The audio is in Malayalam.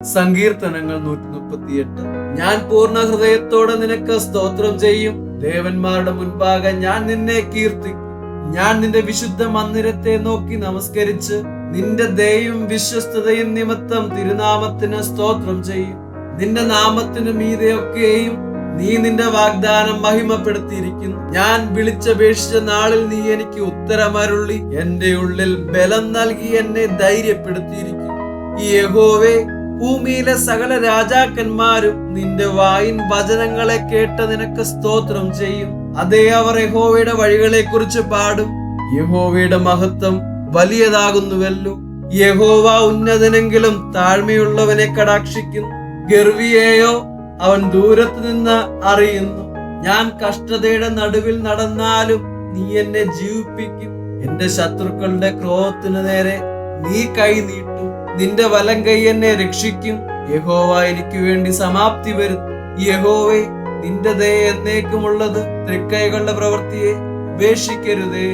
സങ്കീർത്തനങ്ങൾ നൂറ്റി മുപ്പത്തിയെട്ട് ഞാൻ പൂർണ ഹൃദയത്തോടെ നിനക്ക് സ്തോത്രം ചെയ്യും. ദേവന്മാരുടെ മുൻപാകെ ഞാൻ നിന്നെ കീർത്തി ഞാൻ നിന്റെ വിശുദ്ധ മന്ദിരത്തെ നോക്കി നമസ്കരിച്ച് നിന്റെ ദയയും വിശ്വസ്തതയും നിമിത്തം തിരുനാമത്തിന് സ്തോത്രം ചെയ്യും. നിന്റെ നാമത്തിന് മീതെയൊക്കെയും നീ നിന്റെ വാഗ്ദാനം മഹിമപ്പെടുത്തിയിരിക്കുന്നു. ഞാൻ വിളിച്ചപേക്ഷിച്ച നാളിൽ നീ എനിക്ക് ഉത്തരമരുള്ളി എന്റെ ഉള്ളിൽ ബലം നൽകി എന്നെ ധൈര്യപ്പെടുത്തിയിരിക്കുന്നു. യഹോവേ ഭൂമിയിലെ സകല രാജാക്കന്മാരും നിന്റെ വായിൻ വചനങ്ങളെ കേട്ട് നിനക്ക് സ്തോത്രം ചെയ്യും. അതേ അവർ യഹോവയുടെ വഴികളെ കുറിച്ച് പാടും. യഹോവയുടെ മഹത്വം വലിയതാകുന്നുവല്ലോ. യഹോവ ഉന്നതനെങ്കിലും താഴ്മയുള്ളവനെ കടാക്ഷിക്കുന്നു ഗർവിയെയോ അവൻ ദൂരത്തു നിന്ന് അറിയുന്നു. ഞാൻ കഷ്ടതയുടെ നടുവിൽ നടന്നാലും നീ എന്നെ ജീവിപ്പിക്കും. എന്റെ ശത്രുക്കളുടെ ക്രോധത്തിനു നേരെ നീ കൈ നീട്ടും. നിന്റെ വലം കൈ എന്നെ രക്ഷിക്കും. യഹോവ എനിക്ക് വേണ്ടി സമാപ്തി വരും യഹോവേ നിന്റെ ദയ എന്നേക്കുമുള്ളത് തൃക്കൈകളുടെ പ്രവൃത്തിയെ ഉപേക്ഷിക്കരുതേ.